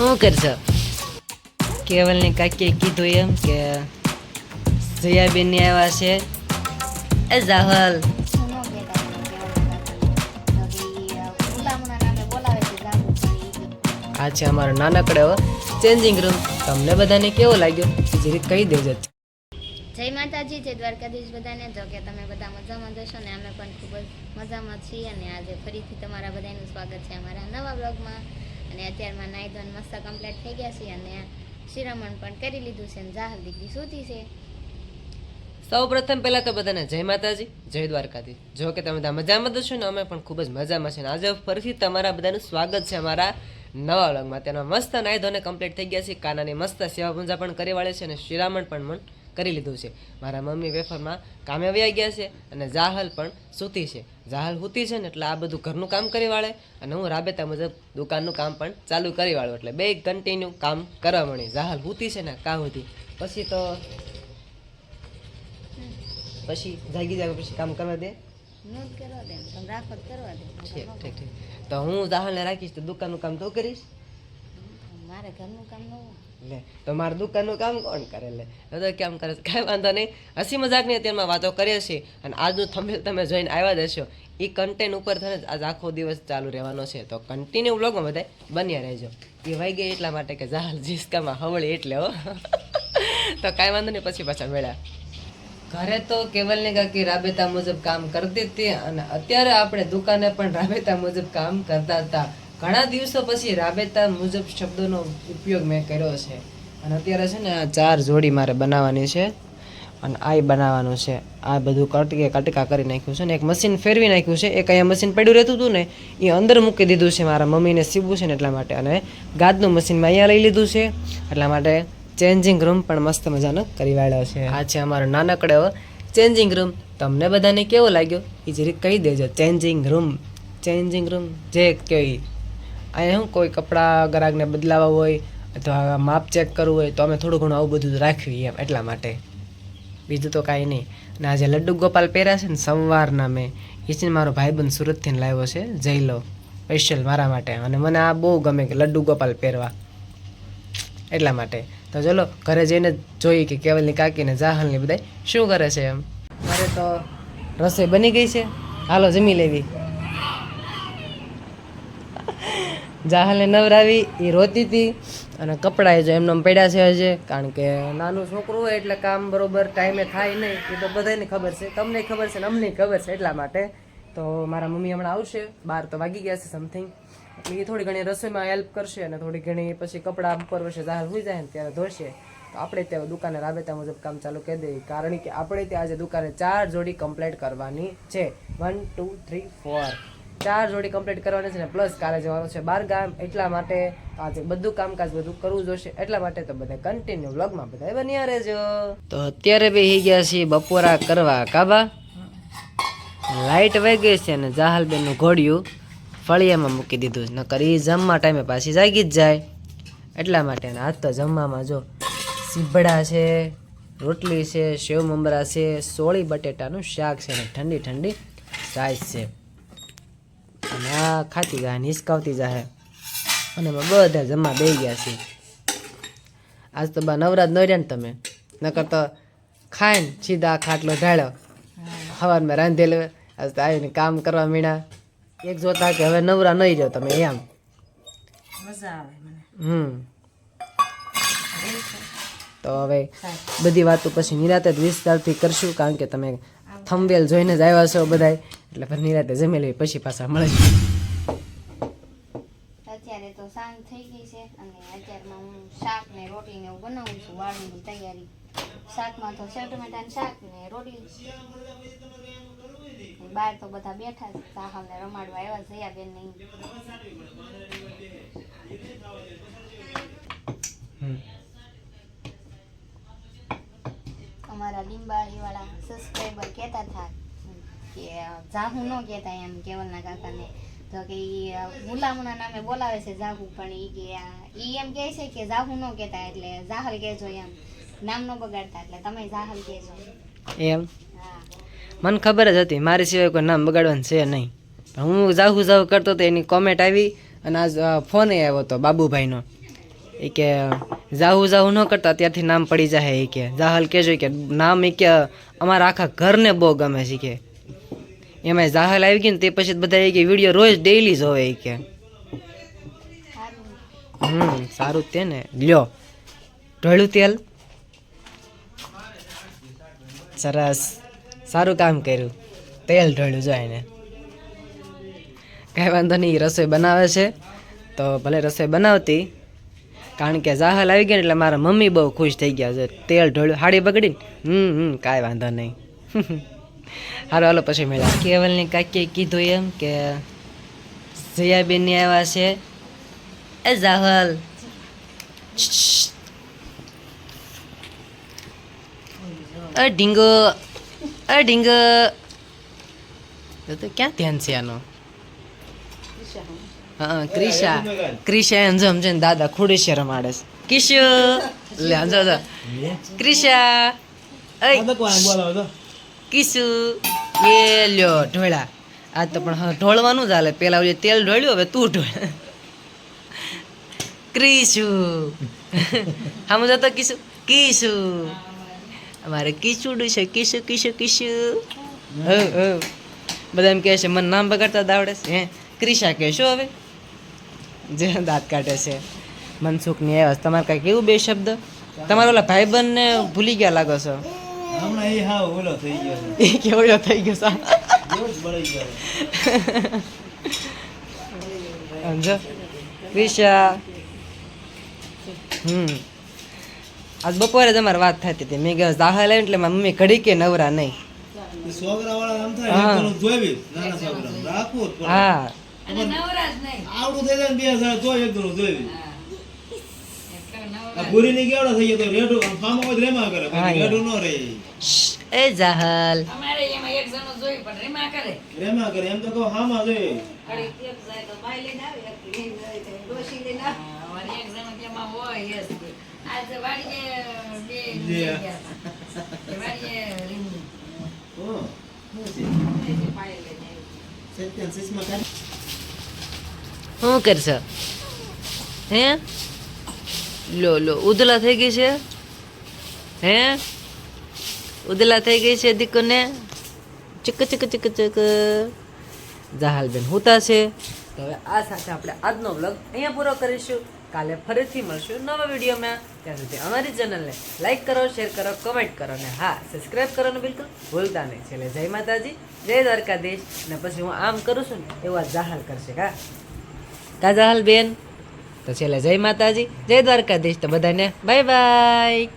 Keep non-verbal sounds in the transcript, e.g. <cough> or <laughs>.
શું કરશો? કેવલની કાકીએ કીધું એમ કે જયાબેન આવ્યા છે. એ જાહલ. હું આ છે અમારો નાનકડો ચેન્જિંગ રૂમ તમને બધાને કેવો લાગ્યો? એ જરીક કહી દેજો. જય માતાજી, જય દ્વારકાધીશ બધાને. જો કે તમે બધા મજામાં જશો ને, અમે પણ ખૂબ જ મજામાં છીએ અને આજે ફરીથી તમારા બધાનું સ્વાગત છે અમારા નવા બ્લોગમાં અને અત્યારમાં નાઈ ધોન મસ્ત કમ્પ્લીટ થઈ ગયા છે અને શિરામણ પણ કરી લીધું છે અને જાહલ દીકરી સૂતી છે. સૌ પ્રથમ પહેલાં તો બધાને જય માતાજી, જય દ્વારકાથી જો કે તમે બધા મજામાં તો છો ને, અમે પણ ખૂબ જ મજામાં છે ને આજે ફરીથી તમારા બધાનું સ્વાગત છે અમારા નવા વ્લોગમાં. તેના મસ્ત નાય ધોને કમ્પ્લીટ થઈ ગયા છે કાનાની મસ્ત સેવા પૂજા પણ કરી વાળે છે અને શિરામણ પણ મન કરી લીધું છે. મારા મમ્મી વેફરમાં કામે વ્યાઈ ગયા છે અને જાહલ પણ સૂતી છે. જાહલ સૂતી છે ને એટલે આ બધું ઘરનું કામ કરી વાળે અને હું રાબેતા મુજબ દુકાનનું કામ પણ ચાલુ કરી વાળું એટલે બે કન્ટિન્યુ કામ કરવા મળી જાહલ હુતી છે ને કામ હતી. પછી તો પછી જાગી જાગે પછી કામ કરવા દે. ઠીક તો હું જાહલને રાખીશ તો દુકાનનું કામ તું કરીશ. મારે ઘરનું કામ ન લે, તો મારું દુકાનનું કામ કોણ કરે લે? તો કેમ કરે કાંઈ વાંધો નહીં. હસી મજાકની અત્યારમાં વાતો કરીએ છીએ અને આજનું થંભેલ તમે જોઈને આવ્યા દેશો એ કન્ટેન્ટ ઉપર થઈને આજ આખો દિવસ ચાલુ રહેવાનો છે. તો કન્ટિન્યુ બ્લોગમાં બધા બન્યા રહેજો. એ વાઈ ગઈ એટલા માટે કે જાહલ જીસકામાં હવળી એટલે હો. <laughs> તો કાંઈ વાંધો નહીં, પછી પાછા મેળા ઘરે તો કેવલની કાકી રાબેતા મુજબ કામ કરતી હતી અને અત્યારે આપણે દુકાને પણ રાબેતા મુજબ કામ કરતા હતા. ઘણા દિવસો પછી રાબેતા મુજબ શબ્દોનો ઉપયોગ મેં કર્યો છે. અને અત્યારે છે ને આ ચાર જોડી મારે બનાવવાની છે. અને આ બનાવવાનું છે. આ બધું કટકે કટકા કરી નાખ્યું છે ને એક મશીન ફેરવી નાખ્યું છે. એક અહીંયા મશીન પડ્યું રહેતું હતું ને, એ અંદર મૂકી દીધું છે મારા મમ્મીને સીવવું છે ને એટલા માટે. અને ગાદનું મશીન મેં અહીંયા લઈ લીધું છે. એટલા માટે ચેન્જિંગ રૂમ પણ મસ્ત મજાનો કરી વાળ્યો છે. આ છે અમારો નાનકડો ચેન્જિંગ રૂમ તમને બધાને કેવો લાગ્યો? એ જરીક કહી દેજો. ચેન્જિંગ રૂમ ચેન્જિંગ રૂમ જે કહેવાય અહીંયા શું કોઈ કપડાં ગ્રાહકને બદલાવા હોય, અથવા માપ ચેક કરવું હોય, તો અમે થોડું ઘણું આવું બધું રાખવી એમ એટલા માટે. બીજું તો કાંઈ નહીં. અને આજે લડ્ડુ ગોપાલ પહેર્યા છે ને સોમવારના મેં. એ છે મારો ભાઈબંધ સુરતથી લાવ્યો છે જઈ લો સ્પેશિયલ મારા માટે. અને મને આ બહુ ગમે કે લડ્ડુ ગોપાલ પહેરવા. એટલા માટે. તો ચલો, ઘરે જઈને જોઈએ કે કેવલની કાકીને જાહલની બધા શું કરે છે એમ. મારે તો રસોઈ બની ગઈ છે. હાલો, જમી લેવી. જાહલને નવરાવી એ રોતી હતી અને કપડાં જો એમને એમ પડ્યા છે હજે કારણ કે નાનું છોકરું હોય એટલે કામ બરોબર ટાઈમે થાય નહીં. એ તો બધાને ખબર છે. તમને ખબર છે ને અમને ખબર છે એટલા માટે. તો મારા મમ્મી હમણાં આવશે. બાર તો વાગી ગયા છે સમથિંગ એટલે એ થોડી ઘણી રસોઈમાં હેલ્પ કરશે અને થોડી ઘણી પછી કપડાં ઉપર વર્ષે જાહેર હોઈ જાય ને ત્યારે ધોશે. તો આપણે ત્યાં દુકાને રાબેતા મુજબ કામ ચાલુ કરી દઈએ. કારણ કે આપણે ત્યાં આજે દુકાને ચાર જોડી કમ્પ્લીટ કરવાની છે. વન ટુ થ્રી ફોર ચાર જોડી કમ્પ્લીટ કરવાની છે ને પ્લસ કાલે જવાનું છે બાર ગામ. એટલા માટે આજે બધું કામકાજ બધું કરવું જોશે એટલા માટે તો બધા કન્ટિન્યુ વ્લોગમાં બધા બન્યા રહેજો. તો અત્યારે બેસી ગયા છીએ બપોરા કરવા કાબા. લાઇટ વહી ગઈ છે અને જાહલબેનનું ઘોડિયું ફળિયામાં મૂકી દીધું છે. નકર એ જમવા ટાઈમે પાછી જાગી જ જાય. એટલા માટે આજ તો જમવામાં જો સીભડા છે, રોટલી છે, સેવ મમરા છે, સોળી બટેટાનું શાક છે ને ઠંડી ઠંડી સાઈઝ છે. અને આ ખાતી જાય નિસકાવતી જાય અને બધા જમવા બે ગયા છે. આજ તો બા નવરાત ન ને તમે. નકર તો ખાઈને સીધા આ ખાટલો ઢાળ્યો સવારમાં રાંધેલું. આજ તો આવીને કામ કરવા મીણા. એક જોતા કે હવે નવરા નહીં જાઓ તમે એમ. મજા આવે મને. હમ. તો હવે બધી વાતો પછી નિરાતે જ વિસ્તારથી કરશું કારણ કે તમે થંબેલ જોઈને જ આવ્યા છો બધાય. એટલે પછી નિરાતે જમી લેવી પછી પાછા મળે. અત્યારે તો સાંજ થઈ ગઈ છે અને અત્યારમાં હું શાક ને રોટલી ને એવું બનાવું છું વાળવાની તૈયારી. શાકમાં તો સેવ ટમેટાનું શાક ને રોટી. બહાર તો બધા બેઠા છે રમાડવા આવ્યા જયા બેન નહીં અમારા લીંબાળી વાળા સબસ્ક્રાઈબર કહેતા હતા કે જાહુ ન કહેતા એમ કેવલના કાકાને. તો કે ઈ ગુલામના નામે બોલાવે છે જાહુ પણ ઈ કે આ- ઈ એમ કહે છે કે જાહુ ન કહેતા એટલે જાહલ કહેજો એમ. નામ ન બગાડતા એટલે તમે જાહલ કહેજો. એમ? હા. મને ખબર જ હતી મારી સિવાય કોઈ નામ બગાડવાનું છે નહીં. હું જાહુ જાહુ કરતો તો એની કોમેન્ટ આવી અને આજ ફોન આવ્યો હતો બાબુભાઈનો. એ કે જાહુ જાહુ ન કરતા ત્યારથી નામ પડી જાય એ કે જાહલ કહેજો. કે નામ એ કે અમારા આખા ઘરને બહુ ગમે છે. કે એમાં જાહલ આવી ગઈ ને તે પછી બધા કે વીડિયો રોજ ડેઈલી જોવે કે. હમ, સારું તે ને. લ્યો. ઢળ્યું તેલ. સરસ. સારું કામ કર્યું. તેલ ઢળ્યું જાય ને. કાંઈ વાંધો નહીં, રસોઈ બનાવે છે. તો ભલે રસોઈ બનાવતી. કારણ કે જાહલ આવી ગયા એટલે મારા મમ્મી બહુ ખુશ થઈ ગયા છે. તેલ ઢોળ્યું. હાડી બગડીને. હમ હમ, કાંઈ વાંધો નહીં. <laughs> સારું હાલો પછી મેળા. કેવલની કાકીએ કીધું એમ કે જયાબેનની આવ્યા છે. એ જાહલ. અ ઢીંગો અ ઢીંગો. તો ક્યાં ધ્યાન છે આનો? હા ક્રિશા. ક્રિશા એમ સમજે ને દાદા ખુડેશ્વર રમાડે છે. કિશુ. લે જો જો. ક્રિશા. અય કિશુ એ લ્યો ઢોળા. આ તો પણ ઢોળવાનું જ હાલે. પેલા ઓલી તેલ ઢોળ્યું, હવે તું ઢોળ. ક્રિશુ હમ જતો કિશુ કિસુ. અમારે કિચુડું છે. કિશુ હો હો બધા એમ કહે છે, મને નામ બગાડતા દાવડે છે. હે? ક્રિશા કહેશો હવે? જે દાંત કાઢે છે. મનસુખની આવ્યા તમારે કાંઈ કેવું બે શબ્દ? તમારા ઓલા ભાઈબંધને ભૂલી ગયા લાગો છો? હમણાં એ હા ઓલો થઈ ગયો છે. એ કેવડો થઈ ગયો સા બળી ગયો સમજો? ક્રિશા હમ. આજ બપોરે તમારે વાત થતી હતી. મેં કીધું દાખલ આવી એટલે મારી મમ્મી ઘડી કે નવરા નહીં. હા. જ આવડું થઈ જાય બે હજાર જોઈ એક જણું આ ની કેવડો થઈ ગયો તો રેડું આમ રેમા કરે નો રે રેડું ન શ્શ, એ જાહલ અમારે એમાં એક જણો જોઈ પણ રેમા કરે રેમા કરે એમ તો કહો હામાં જોઈએ એક જાય તો બાઈ લઈને આવે, એક લઈને જાય તો ડોશી લઈને આવે. એક જણો તેમાં હોય yes. આજે વાડીએ બે લઈ લે. ગયા હતા. એ વાડીએ રીંગણી. હં. એ પાયે લઈને આવી. સત્યાન શીશમાં કાઢ. શું કરશો હે લો લો, ઉદલા થઈ ગઈ છે? હે? ઉદલા થઈ ગઈ છે દીકરને? ચીક ચીક ચીક ચીક. જાહાલબેન હોતા છે. તો હવે આ સાથે આપણે આજનો વ્લોગ અહીંયા પૂરો કરીશું. કાલે ફરીથી મળશું નવા વિડીયોમાં. ત્યાં સુધી અમારી ચેનલને લાઈક કરો શેર કરો કમેન્ટ કરો ને હા સબસ્ક્રાઈબ કરવાનું બિલકુલ ભૂલતા નહીં. છેલ્લે જય માતાજી, જય દ્વારકાધીશ. ને પછી હું આમ કરું છું ને, એવા જાહાલ કરશે કા કાજાહાલ બેન તો છેલ્લે જય માતાજી જય દ્વારકાધીશ. તો બધાને બાય બાય